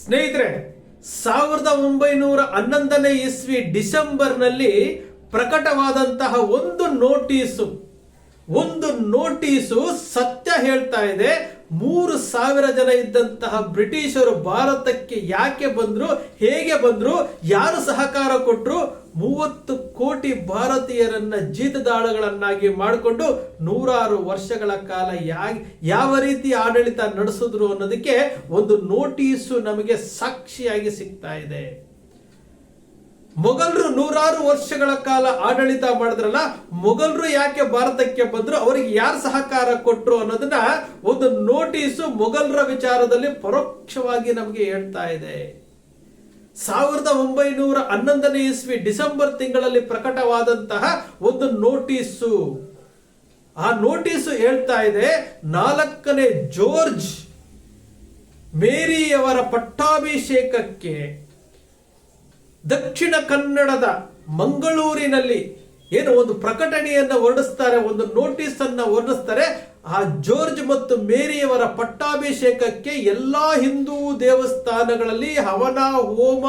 ಸ್ನೇಹಿತರೆ ಸಾವಿರದ ಒಂಬೈನೂರ ಹನ್ನೊಂದನೇ ಇಸ್ವಿ ಡಿಸೆಂಬರ್ನಲ್ಲಿ ಪ್ರಕಟವಾದಂತಹ ಒಂದು ನೋಟಿಸು ಒಂದು ನೋಟಿಸು ಸತ್ಯ ಹೇಳ್ತಾ ಇದೆ. ಮೂರು ಸಾವಿರ ಜನ ಇದ್ದಂತಹ ಬ್ರಿಟಿಷರು ಭಾರತಕ್ಕೆ ಯಾಕೆ ಬಂದರು, ಹೇಗೆ ಬಂದರು, ಯಾರು ಸಹಕಾರ ಕೊಟ್ಟರು ಮೂವತ್ತು ಕೋಟಿ ಭಾರತೀಯರನ್ನ ಜೀತದಾಳುಗಳನ್ನಾಗಿ ಮಾಡಿಕೊಂಡು ನೂರಾರು ವರ್ಷಗಳ ಕಾಲ ಯಾವ ರೀತಿ ಆಡಳಿತ ನಡೆಸಿದ್ರು ಅನ್ನೋದಕ್ಕೆ ಒಂದು ನೋಟಿಸು ನಮಗೆ ಸಾಕ್ಷಿಯಾಗಿ ಸಿಗ್ತಾ ಇದೆ. ಮೊಘಲರು ನೂರಾರು ವರ್ಷಗಳ ಕಾಲ ಆಡಳಿತ ಮಾಡಿದ್ರಲ್ಲ, ಮೊಘಲರು ಯಾಕೆ ಭಾರತಕ್ಕೆ ಬಂದ್ರು, ಅವರಿಗೆ ಯಾರು ಸಹಕಾರ ಕೊಟ್ರು ಅನ್ನೋದನ್ನ ಒಂದು ನೋಟಿಸು ಮೊಘಲರ ವಿಚಾರದಲ್ಲಿ ಪರೋಕ್ಷವಾಗಿ ನಮಗೆ ಹೇಳ್ತಾ ಇದೆ. ಸಾವಿರದ ಒಂಬೈನೂರ ಹನ್ನೊಂದನೇ ಇಸ್ವಿ ಡಿಸೆಂಬರ್ ತಿಂಗಳಲ್ಲಿ ಪ್ರಕಟವಾದಂತಹ ಒಂದು ನೋಟಿಸು. ಆ ನೋಟಿಸು ಹೇಳ್ತಾ ಇದೆ, ನಾಲ್ಕನೇ ಜಾರ್ಜ್ ಮೇರಿಯವರ ಪಟ್ಟಾಭಿಷೇಕಕ್ಕೆ ದಕ್ಷಿಣ ಕನ್ನಡದ ಮಂಗಳೂರಿನಲ್ಲಿ ಏನು ಒಂದು ಪ್ರಕಟಣೆಯನ್ನು ಹೊರಡಿಸ್ತಾರೆ, ಒಂದು ನೋಟಿಸ್ ಅನ್ನ ಹೊರಡಿಸ್ತಾರೆ. ಆ ಜಾರ್ಜ್ ಮತ್ತು ಮೇರಿಯವರ ಪಟ್ಟಾಭಿಷೇಕಕ್ಕೆ ಎಲ್ಲಾ ಹಿಂದೂ ದೇವಸ್ಥಾನಗಳಲ್ಲಿ ಹವನ, ಹೋಮ,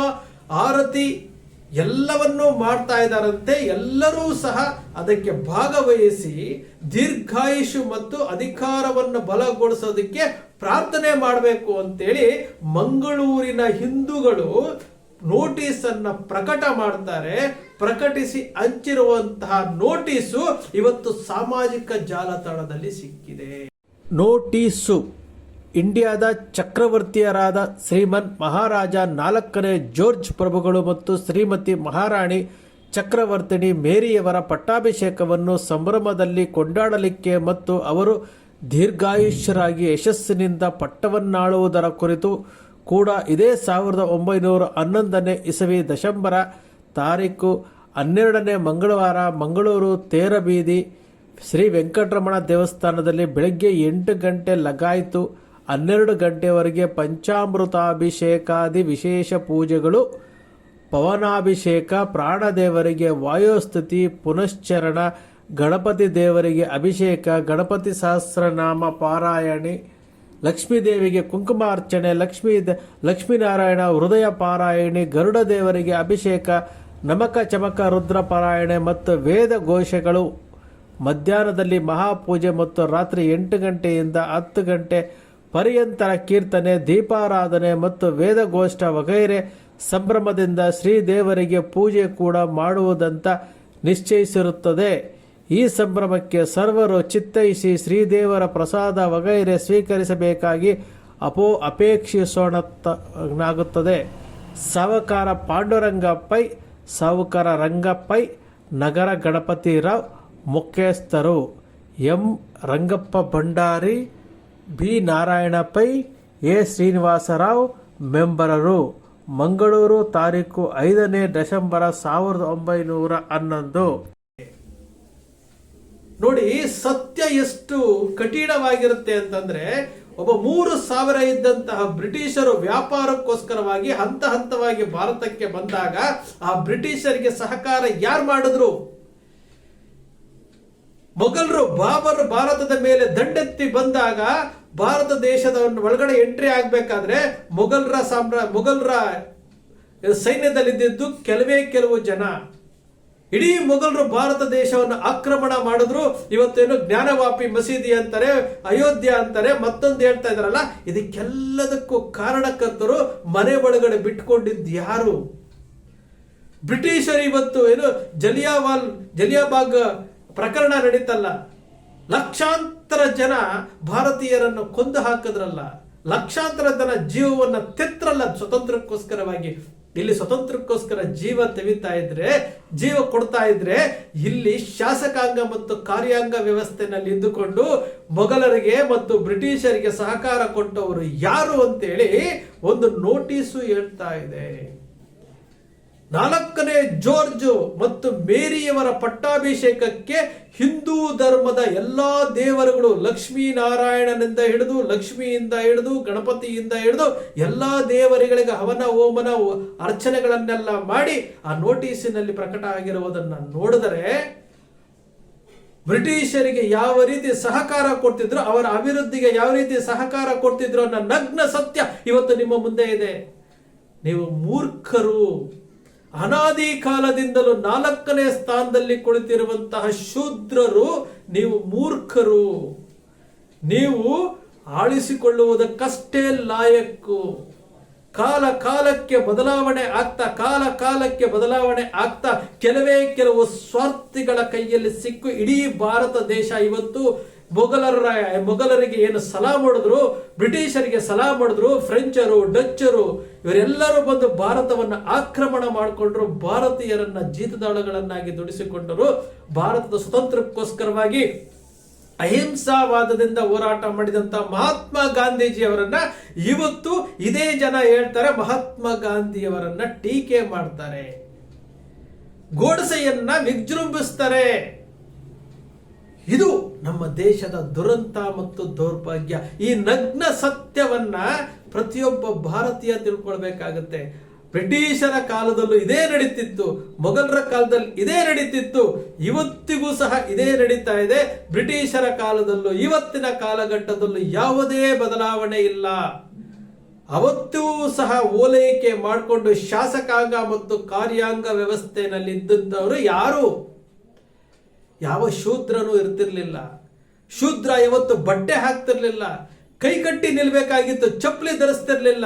ಆರತಿ ಎಲ್ಲವನ್ನೂ ಮಾಡ್ತಾ ಇದ್ದಾರಂತೆ. ಎಲ್ಲರೂ ಸಹ ಅದಕ್ಕೆ ಭಾಗವಹಿಸಿ ದೀರ್ಘಾಯುಷು ಮತ್ತು ಅಧಿಕಾರವನ್ನು ಬಲಗೊಳಿಸೋದಕ್ಕೆ ಪ್ರಾರ್ಥನೆ ಮಾಡಬೇಕು ಅಂತೇಳಿ ಮಂಗಳೂರಿನ ಹಿಂದೂಗಳು ನೋಟಿಸ್ ಅನ್ನ ಪ್ರಕಟ ಮಾಡ್ತಾರೆ. ಪ್ರಕಟಿಸಿ ಹಂಚಿರುವಂತಹ ನೋಟಿಸು ಇವತ್ತು ಸಾಮಾಜಿಕ ಜಾಲತಾಣದಲ್ಲಿ ಸಿಕ್ಕಿದೆ. ನೋಟಿಸು, ಇಂಡಿಯಾದ ಚಕ್ರವರ್ತಿಯರಾದ ಶ್ರೀಮನ್ ಮಹಾರಾಜ ನಾಲ್ಕನೇ ಜಾರ್ಜ್ ಪ್ರಭುಗಳು ಮತ್ತು ಶ್ರೀಮತಿ ಮಹಾರಾಣಿ ಚಕ್ರವರ್ತಿನಿ ಮೇರಿಯವರ ಪಟ್ಟಾಭಿಷೇಕವನ್ನು ಸಂಭ್ರಮದಲ್ಲಿ ಕೊಂಡಾಡಲಿಕ್ಕೆ ಮತ್ತು ಅವರು ದೀರ್ಘಾಯುಷ್ಯರಾಗಿ ಯಶಸ್ಸಿನಿಂದ ಪಟ್ಟವನ್ನಾಳುವುದರ ಕುರಿತು ಕೂಡ ಇದೇ ಸಾವಿರದ ಒಂಬೈನೂರ ಹನ್ನೊಂದನೇ ಇಸವಿ ದಶಂಬರ ತಾರೀಕು ಹನ್ನೆರಡನೇ ಮಂಗಳವಾರ ಮಂಗಳೂರು ತೇರಬೀದಿ ಶ್ರೀ ವೆಂಕಟರಮಣ ದೇವಸ್ಥಾನದಲ್ಲಿ ಬೆಳಗ್ಗೆ ಎಂಟು ಗಂಟೆ ಲಗಾಯಿತು. ಹನ್ನೆರಡು ಗಂಟೆವರೆಗೆ ಪಂಚಾಮೃತಾಭಿಷೇಕಾದಿ ವಿಶೇಷ ಪೂಜೆಗಳು, ಪವನಾಭಿಷೇಕ, ಪ್ರಾಣದೇವರಿಗೆ ವಾಯುಸ್ತುತಿ, ಪುನಶ್ಚರಣ, ಗಣಪತಿ ದೇವರಿಗೆ ಅಭಿಷೇಕ, ಗಣಪತಿ ಸಹಸ್ರನಾಮ ಪಾರಾಯಣಿ ಲಕ್ಷ್ಮೀದೇವಿಗೆ ಕುಂಕುಮಾರ್ಚನೆ ಲಕ್ಷ್ಮೀ ಲಕ್ಷ್ಮೀನಾರಾಯಣ ಹೃದಯ ಪಾರಾಯಣಿ, ಗರುಡ ದೇವರಿಗೆ ಅಭಿಷೇಕ, ನಮಕ ಚಮಕ ರುದ್ರ ಪಾರಾಯಣೆ ಮತ್ತು ವೇದ ಘೋಷಗಳು. ಮಧ್ಯಾಹ್ನದಲ್ಲಿ ಮಹಾಪೂಜೆ ಮತ್ತು ರಾತ್ರಿ ಎಂಟು ಗಂಟೆಯಿಂದ ಹತ್ತು ಗಂಟೆ ಪರ್ಯಂತರ ಕೀರ್ತನೆ, ದೀಪಾರಾಧನೆ ಮತ್ತು ವೇದಗೋಷ್ಠ ವಗೈರೆ ಸಂಭ್ರಮದಿಂದ ಶ್ರೀದೇವರಿಗೆ ಪೂಜೆ ಕೂಡ ಮಾಡುವುದಂತ ನಿಶ್ಚಯಿಸಿರುತ್ತದೆ. ಈ ಸಂಭ್ರಮಕ್ಕೆ ಸರ್ವರು ಚಿತ್ತೈಸಿ ಶ್ರೀದೇವರ ಪ್ರಸಾದ ವಗೈರೆ ಸ್ವೀಕರಿಸಬೇಕಾಗಿ ಅಪೋ ಅಪೇಕ್ಷಿಸೋಣನಾಗುತ್ತದೆ ಸಾವಕಾರ ಪಾಂಡುರಂಗಪ್ಪೈ ಸಾವುಕಾರ ರಂಗಪ್ಪೈ ನಗರ ಗಣಪತಿ ರಾವ್ ಮುಖ್ಯಸ್ಥರು. M Rangappa Bhandari, B Narayana Pai, A Srinivasarao ಮೆಂಬರರು. Mangaluru ತಾರೀಕು ಐದನೇ ಡಿಸೆಂಬರ್ ಸಾವಿರದ ಒಂಬೈನೂರ ಹನ್ನೊಂದು. ನೋಡಿ, ಸತ್ಯ ಎಷ್ಟು ಕಠಿಣವಾಗಿರುತ್ತೆ ಅಂತಂದ್ರೆ, ಒಬ್ಬ ಮೂರು ಸಾವಿರ ಇದ್ದಂತಹ ಬ್ರಿಟಿಷರು ವ್ಯಾಪಾರಕ್ಕೋಸ್ಕರವಾಗಿ, ಹಂತ ಹಂತವಾಗಿ ಭಾರತಕ್ಕೆ ಬಂದಾಗ, ಆ ಬ್ರಿಟಿಷರಿಗೆ ಸಹಕಾರ ಯಾರು ಮಾಡಿದ್ರು? ಮೊಘಲರು, ಬಾಬರ್ ಭಾರತದ ಮೇಲೆ ದಂಡೆತ್ತಿ ಬಂದಾಗ, ಭಾರತ ದೇಶದ ಒಳಗಡೆ ಎಂಟ್ರಿ ಆಗ್ಬೇಕಾದ್ರೆ, ಮೊಘಲರ ಸಾಮ್ರಾ, ಮೊಘಲರ ಸೈನ್ಯದಲ್ಲಿದ್ದಿದ್ದು ಕೆಲವೇ ಕೆಲವು ಜನ. ಇಡೀ ಮೊಘಲರು ಭಾರತ ದೇಶವನ್ನು ಆಕ್ರಮಣ ಮಾಡಿದ್ರು. ಇವತ್ತೇನು ಜ್ಞಾನವಾಪಿ ಮಸೀದಿ ಅಂತಾರೆ, ಅಯೋಧ್ಯ ಅಂತಾರೆ, ಮತ್ತೊಂದು ಹೇಳ್ತಾ ಇದಾರಲ್ಲ ಇದಕ್ಕೆಲ್ಲದಕ್ಕೂ ಕಾರಣಕರ್ತರು ಮನೆ ಒಳಗಡೆ ಬಿಟ್ಕೊಂಡಿದ್ದು ಯಾರು? ಬ್ರಿಟಿಷರು ಇವತ್ತು ಏನು ಜಲಿಯಾವಾಲ್, ಜಲಿಯಾಬಾಗ್ ಪ್ರಕರಣ ನಡೀತಲ್ಲ. ಲಕ್ಷಾಂತರ ಜನ ಭಾರತೀಯರನ್ನು ಕೊಂದು ಹಾಕಿದ್ರಲ್ಲ. ಲಕ್ಷಾಂತರ ಜನ ಜೀವವನ್ನ ತೆತ್ರಲ್ಲ ಸ್ವತಂತ್ರಕ್ಕೋಸ್ಕರವಾಗಿ. ಇಲ್ಲಿ ಸ್ವತಂತ್ರಕ್ಕೋಸ್ಕರ ಜೀವ ತೆವಿತಾ ಇದ್ರೆ, ಜೀವ ಕೊಡ್ತಾ ಇದ್ರೆ, ಇಲ್ಲಿ ಶಾಸಕಾಂಗ ಮತ್ತು ಕಾರ್ಯಾಂಗ ವ್ಯವಸ್ಥೆನಲ್ಲಿ ಇದ್ದುಕೊಂಡು ಮೊಘಲರಿಗೆ ಮತ್ತು ಬ್ರಿಟಿಷರಿಗೆ ಸಹಕಾರ ಕೊಟ್ಟವರು ಯಾರು ಅಂತೇಳಿ ಒಂದು ನೋಟಿಸು ಹೇಳ್ತಾ ಇದೆ. ನಾಲ್ಕನೇ ಜಾರ್ಜ್ ಮತ್ತು ಮೇರಿಯವರ ಪಟ್ಟಾಭಿಷೇಕಕ್ಕೆ ಹಿಂದೂ ಧರ್ಮದ ಎಲ್ಲಾ ದೇವರುಗಳು ಲಕ್ಷ್ಮೀ ನಾರಾಯಣನಿಂದ ಹಿಡಿದು ಲಕ್ಷ್ಮಿಯಿಂದ ಹಿಡಿದು ಗಣಪತಿಯಿಂದ ಹಿಡಿದು ಎಲ್ಲಾ ದೇವರುಗಳಿಗೆ ಹವನ ಹೋಮನ ಅರ್ಚನೆಗಳನ್ನೆಲ್ಲ ಮಾಡಿ ಆ ನೋಟಿಸಿನಲ್ಲಿ ಪ್ರಕಟ ಆಗಿರುವುದನ್ನು ನೋಡಿದರೆ ಬ್ರಿಟಿಷರಿಗೆ ಯಾವ ರೀತಿ ಸಹಕಾರ ಕೊಡ್ತಿದ್ರು, ಅವರ ಅಭಿವೃದ್ಧಿಗೆ ಯಾವ ರೀತಿ ಸಹಕಾರ ಕೊಡ್ತಿದ್ರು ಅನ್ನೋ ನಗ್ನ ಸತ್ಯ ಇವತ್ತು ನಿಮ್ಮ ಮುಂದೆ ಇದೆ. ನೀವು ಮೂರ್ಖರು. ಅನಾದಿ ಕಾಲದಿಂದಲೂ ನಾಲ್ಕನೇ ಸ್ಥಾನದಲ್ಲಿ ಕುಳಿತಿರುವಂತಹ ಶೂದ್ರರು ನೀವು ಮೂರ್ಖರು. ನೀವು ಆಳಿಸಿಕೊಳ್ಳುವುದಕ್ಕಷ್ಟೇ ಲಾಯಕ್ಕು. ಕಾಲ ಕಾಲಕ್ಕೆ ಬದಲಾವಣೆ ಆಗ್ತಾ, ಕಾಲ ಕಾಲಕ್ಕೆ ಬದಲಾವಣೆ ಆಗ್ತಾ, ಕೆಲವೇ ಕೆಲವು ಸ್ವಾರ್ಥಿಗಳ ಕೈಯಲ್ಲಿ ಸಿಕ್ಕು ಇಡೀ ಭಾರತ ದೇಶ ಇವತ್ತು ಮೊಘಲರ, ಮೊಘಲರಿಗೆ ಏನು ಸಲಾ ಮಾಡಿದ್ರು, ಬ್ರಿಟಿಷರಿಗೆ ಸಲಾ ಮಾಡಿದ್ರು, ಫ್ರೆಂಚರು, ಡಚ್ಚರು, ಇವರೆಲ್ಲರೂ ಬಂದು ಭಾರತವನ್ನು ಆಕ್ರಮಣ ಮಾಡಿಕೊಂಡ್ರು, ಭಾರತೀಯರನ್ನ ಜೀತದಾಳಗಳನ್ನಾಗಿ ದುಡಿಸಿಕೊಂಡರು. ಭಾರತದ ಸ್ವತಂತ್ರಕ್ಕೋಸ್ಕರವಾಗಿ ಅಹಿಂಸಾವಾದದಿಂದ ಹೋರಾಟ ಮಾಡಿದಂತ ಮಹಾತ್ಮ ಗಾಂಧೀಜಿಯವರನ್ನ ಇವತ್ತು ಇದೇ ಜನ ಹೇಳ್ತಾರೆ, ಮಹಾತ್ಮ ಗಾಂಧಿಯವರನ್ನ ಟೀಕೆ ಮಾಡ್ತಾರೆ. ಗೋಡಸೆಯನ್ನ ವಿಜೃಂಭಿಸ್ತಾರೆ. ಇದು ನಮ್ಮ ದೇಶದ ದುರಂತ ಮತ್ತು ದೌರ್ಭಾಗ್ಯ. ಈ ನಗ್ನ ಸತ್ಯವನ್ನ ಪ್ರತಿಯೊಬ್ಬ ಭಾರತೀಯ ತಿಳ್ಕೊಳ್ಬೇಕಾಗತ್ತೆ. ಬ್ರಿಟಿಷರ ಕಾಲದಲ್ಲೂ ಇದೇ ನಡೀತಿತ್ತು, ಮೊಘಲರ ಕಾಲದಲ್ಲಿ ಇದೇ ನಡೀತಿತ್ತು, ಇವತ್ತಿಗೂ ಸಹ ಇದೇ ನಡೀತಾ ಇದೆ. ಬ್ರಿಟಿಷರ ಕಾಲದಲ್ಲೂ, ಇವತ್ತಿನ ಕಾಲಘಟ್ಟದಲ್ಲೂ ಯಾವುದೇ ಬದಲಾವಣೆ ಇಲ್ಲ. ಅವತ್ತೂ ಸಹ ಓಲೈಕೆ ಮಾಡಿಕೊಂಡು ಶಾಸಕಾಂಗ ಮತ್ತು ಕಾರ್ಯಾಂಗ ವ್ಯವಸ್ಥೆಯಲ್ಲಿ ಇದ್ದಂಥವರು ಯಾರು? ಯಾವ ಶೂದ್ರನೂ ಇರ್ತಿರ್ಲಿಲ್ಲ. ಶೂದ್ರ ಇವತ್ತು ಬಟ್ಟೆ ಹಾಕ್ತಿರ್ಲಿಲ್ಲ. ಕೈಕಟ್ಟಿ ನಿಲ್ಬೇಕಾಗಿತ್ತು, ಚಪ್ಪಲಿ ಧರಿಸ್ತಿರ್ಲಿಲ್ಲ.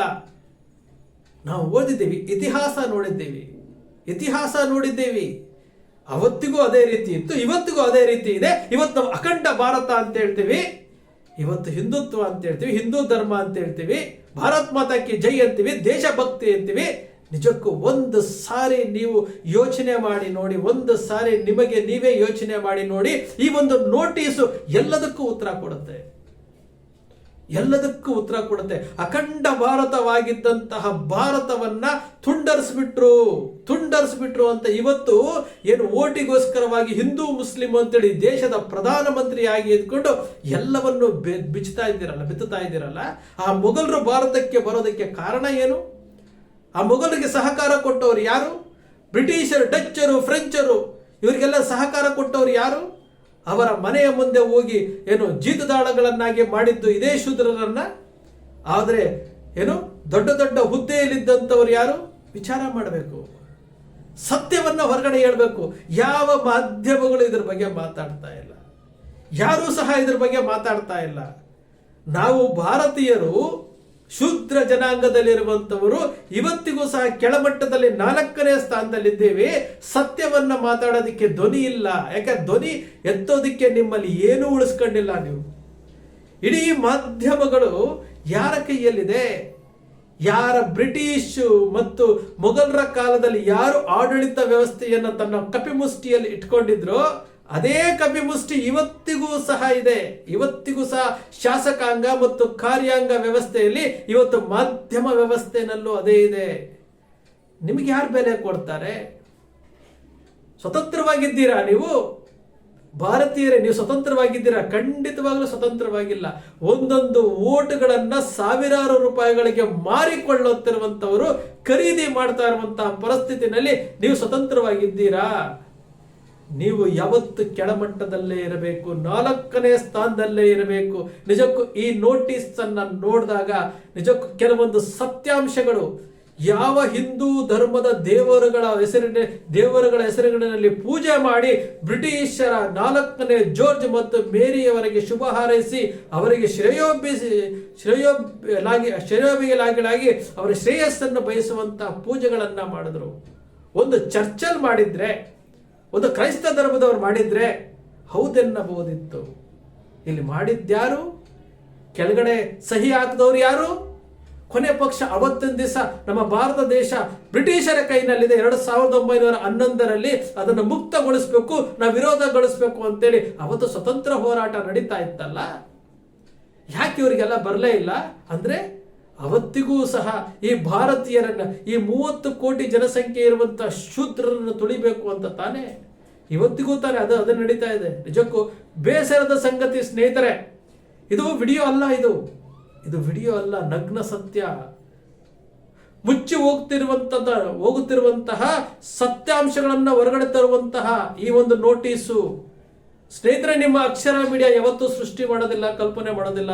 ನಾವು ಓದಿದ್ದೀವಿ, ಇತಿಹಾಸ ನೋಡಿದ್ದೀವಿ, ಇತಿಹಾಸ ನೋಡಿದ್ದೇವೆ. ಅವತ್ತಿಗೂ ಅದೇ ರೀತಿ ಇತ್ತು, ಇವತ್ತಿಗೂ ಅದೇ ರೀತಿ ಇದೆ. ಇವತ್ತು ನಾವು ಅಖಂಡ ಭಾರತ ಅಂತ ಹೇಳ್ತೀವಿ. ಇವತ್ತು ಹಿಂದುತ್ವ ಅಂತ ಹೇಳ್ತೀವಿ, ಹಿಂದೂ ಧರ್ಮ ಅಂತ ಹೇಳ್ತೀವಿ. ಭಾರತ್ ಮಾತಾಕಿ ಜೈ ಅಂತೀವಿ, ದೇಶಭಕ್ತಿ ಅಂತೀವಿ. ನಿಜಕ್ಕೂ ಒಂದು ಸಾರಿ ನೀವು ಯೋಚನೆ ಮಾಡಿ ನೋಡಿ, ಒಂದು ಸಾರಿ ನಿಮಗೆ ನೀವೇ ಯೋಚನೆ ಮಾಡಿ ನೋಡಿ, ಈ ಒಂದು ನೋಟಿಸು ಎಲ್ಲದಕ್ಕೂ ಉತ್ತರ ಕೊಡುತ್ತೆ. ಎಲ್ಲದಕ್ಕೂ ಉತ್ತರ ಕೊಡುತ್ತೆ. ಅಖಂಡ ಭಾರತವಾಗಿದ್ದಂತಹ ಭಾರತವನ್ನ ತುಂಡರಿಸ್ಬಿಟ್ರು. ತುಂಡರಿಸ್ಬಿಟ್ರು ಅಂತ ಇವತ್ತು ಏನು ಓಟಿಗೋಸ್ಕರವಾಗಿ ಹಿಂದೂ ಮುಸ್ಲಿಂ ಅಂತೇಳಿ ದೇಶದ ಪ್ರಧಾನಮಂತ್ರಿಯಾಗಿ ಇದ್ಕೊಂಡು ಎಲ್ಲವನ್ನು ಬೆ- ಬಿಚ್ಚುತ್ತಾ ಇದ್ದೀರಲ್ಲ, ಬಿತ್ತುತ್ತಾ ಇದ್ದೀರಲ್ಲ, ಆ ಮೊಘಲರು ಭಾರತಕ್ಕೆ ಬರೋದಕ್ಕೆ ಕಾರಣ ಏನು? ಆ ಮೊಘಲರಿಗೆ ಸಹಕಾರ ಕೊಟ್ಟವರು ಯಾರು? ಬ್ರಿಟಿಷರು, ಡಚ್ಚರು, ಫ್ರೆಂಚರು, ಇವರಿಗೆಲ್ಲ ಸಹಕಾರ ಕೊಟ್ಟವರು ಯಾರು? ಅವರ ಮನೆಯ ಮುಂದೆ ಹೋಗಿ ಏನು ಜೀತದಾಳಗಳನ್ನಾಗಿ ಮಾಡಿದ್ದು ಇದೇ ಶೂದ್ರರನ್ನ? ಆದರೆ ಏನು ದೊಡ್ಡ ದೊಡ್ಡ ಹುದ್ದೆಯಲ್ಲಿದ್ದಂಥವ್ರು ಯಾರು? ವಿಚಾರ ಮಾಡಬೇಕು. ಸತ್ಯವನ್ನ ಹೊರಗಡೆ ಹೇಳಬೇಕು. ಯಾವ ಮಾಧ್ಯಮಗಳು ಇದ್ರ ಬಗ್ಗೆ ಮಾತಾಡ್ತಾ ಇಲ್ಲ. ಯಾರೂ ಸಹ ಇದ್ರ ಬಗ್ಗೆ ಮಾತಾಡ್ತಾ ಇಲ್ಲ. ನಾವು ಭಾರತೀಯರು ಶೂದ್ರ ಜನಾಂಗದಲ್ಲಿರುವಂತವರು ಇವತ್ತಿಗೂ ಸಹ ಕೆಳಮಟ್ಟದಲ್ಲಿ ನಾಲ್ಕನೇ ಸ್ಥಾನದಲ್ಲಿದ್ದೇವೆ. ಸತ್ಯವನ್ನ ಮಾತಾಡೋದಕ್ಕೆ ಧ್ವನಿ ಇಲ್ಲ. ಯಾಕೆ? ಧ್ವನಿ ಎತ್ತೋದಕ್ಕೆ ನಿಮ್ಮಲ್ಲಿ ಏನೂ ಉಳಿಸ್ಕೊಂಡಿಲ್ಲ ನೀವು. ಇಡೀ ಮಾಧ್ಯಮಗಳು ಯಾರ ಕೈಯಲ್ಲಿದೆ? ಯಾರ ಬ್ರಿಟಿಷ್ ಮತ್ತು ಮೊಘಲರ ಕಾಲದಲ್ಲಿ ಯಾರು ಆಡಳಿತ ವ್ಯವಸ್ಥೆಯನ್ನು ತನ್ನ ಕಪಿಮುಷ್ಟಿಯಲ್ಲಿ ಇಟ್ಕೊಂಡಿದ್ರೋ ಅದೇ ಕಪಿಮುಷ್ಟಿ ಇವತ್ತಿಗೂ ಸಹ ಇದೆ. ಇವತ್ತಿಗೂ ಸಹ ಶಾಸಕಾಂಗ ಮತ್ತು ಕಾರ್ಯಾಂಗ ವ್ಯವಸ್ಥೆಯಲ್ಲಿ ಇವತ್ತು ಮಾಧ್ಯಮ ವ್ಯವಸ್ಥೆನಲ್ಲೂ ಅದೇ ಇದೆ. ನಿಮಗೆ ಯಾರು ಬೆಲೆ ಕೊಡ್ತಾರೆ? ಸ್ವತಂತ್ರವಾಗಿದ್ದೀರಾ ನೀವು? ಭಾರತೀಯರೇ, ನೀವು ಸ್ವತಂತ್ರವಾಗಿದ್ದೀರಾ? ಖಂಡಿತವಾಗಲೂ ಸ್ವತಂತ್ರವಾಗಿಲ್ಲ. ಒಂದೊಂದು ಓಟುಗಳನ್ನ ಸಾವಿರಾರು ರೂಪಾಯಿಗಳಿಗೆ ಮಾರಿಕೊಳ್ಳುತ್ತಿರುವಂತವರು ಖರೀದಿ ಮಾಡ್ತಾ ಇರುವಂತಹ ಪರಿಸ್ಥಿತಿನಲ್ಲಿ ನೀವು ಸ್ವತಂತ್ರವಾಗಿದ್ದೀರಾ? ನೀವು ಯಾವತ್ತು ಕೆಳಮಟ್ಟದಲ್ಲೇ ಇರಬೇಕು, ನಾಲ್ಕನೇ ಸ್ಥಾನದಲ್ಲೇ ಇರಬೇಕು, ನಿಜಕ್ಕೂ ಈ ನೋಟಿಸ್ ಅನ್ನ ನೋಡಿದಾಗ ನಿಜಕ್ಕೂ ಕೆಲವೊಂದು ಸತ್ಯಾಂಶಗಳು ಯಾವ ಹಿಂದೂ ಧರ್ಮದ ದೇವರುಗಳ ಹೆಸರಿನ, ದೇವರುಗಳ ಹೆಸರುಗಳಲ್ಲಿ ಪೂಜೆ ಮಾಡಿ ಬ್ರಿಟಿಷರ ನಾಲ್ಕನೇ ಜಾರ್ಜ್ ಮತ್ತು ಮೇರಿಯವರಿಗೆ ಶುಭ ಹಾರೈಸಿ, ಅವರಿಗೆ ಶ್ರೇಯೋಭಿಸಿ ಶ್ರೇಯೋಲಾಗಿ ಶ್ರೇಯೋಭಿಲಾಗಿ ಅವರ ಶ್ರೇಯಸ್ಸನ್ನು ಬಯಸುವಂತಹ ಪೂಜೆಗಳನ್ನು ಮಾಡಿದ್ರು. ಒಂದು ಚರ್ಚಲ್ ಮಾಡಿದ್ರೆ ಒಂದು ಕ್ರೈಸ್ತ ಧರ್ಮದವರು ಮಾಡಿದ್ರೆ ಹೌದೆನ್ನಬಹುದಿತ್ತು. ಇಲ್ಲಿ ಮಾಡಿದ್ಯಾರು ಕೆಳಗಡೆ ಸಹಿ ಹಾಕಿದವರು ಯಾರು? ಕೊನೆ ಪಕ್ಷ ಅವತ್ತಿನ ದಿವಸ ನಮ್ಮ ಭಾರತ ದೇಶ ಬ್ರಿಟಿಷರ ಕೈನಲ್ಲಿದೆ. ಎರಡು ಸಾವಿರದ ಒಂಬೈನೂರ ಹನ್ನೊಂದರಲ್ಲಿ ಅದನ್ನು ಮುಕ್ತಗೊಳಿಸಬೇಕು, ನಾವು ವಿರೋಧಗೊಳಿಸಬೇಕು ಅಂತೇಳಿ ಅವತ್ತು ಸ್ವತಂತ್ರ ಹೋರಾಟ ನಡೀತಾ ಇತ್ತಲ್ಲ? ಯಾಕೆ ಇವರಿಗೆಲ್ಲ ಬರಲೇ ಇಲ್ಲ? ಅಂದ್ರೆ ಅವತ್ತಿಗೂ ಸಹ ಈ ಭಾರತೀಯರನ್ನು ಈ ಮೂವತ್ತು ಕೋಟಿ ಜನಸಂಖ್ಯೆ ಇರುವಂಥ ಶೂದ್ರರನ್ನು ತುಳಿಬೇಕು ಅಂತ ತಾನೇ. ಇವತ್ತಿಗೂ ತಾನೇ ಅದು ಅದು ನಡೀತಾ ಇದೆ. ನಿಜಕ್ಕೂ ಬೇಸರದ ಸಂಗತಿ ಸ್ನೇಹಿತರೆ, ಇದು ವಿಡಿಯೋ ಅಲ್ಲ ಇದು. ಇದು ವಿಡಿಯೋ ಅಲ್ಲ, ನಗ್ನ ಸತ್ಯ. ಮುಚ್ಚಿ ಹೋಗ್ತಿರುವಂತದ ಹೋಗುತ್ತಿರುವಂತಹ ಸತ್ಯಾಂಶಗಳನ್ನು ಹೊರಗಡೆ ತರುವಂತಹ ಈ ಒಂದು ನೋಟಿಸು. ಸ್ನೇಹಿತರೆ, ನಿಮ್ಮ ಅಕ್ಷರ ಮೀಡಿಯಾ ಯಾವತ್ತೂ ಸೃಷ್ಟಿ ಮಾಡೋದಿಲ್ಲ, ಕಲ್ಪನೆ ಮಾಡೋದಿಲ್ಲ.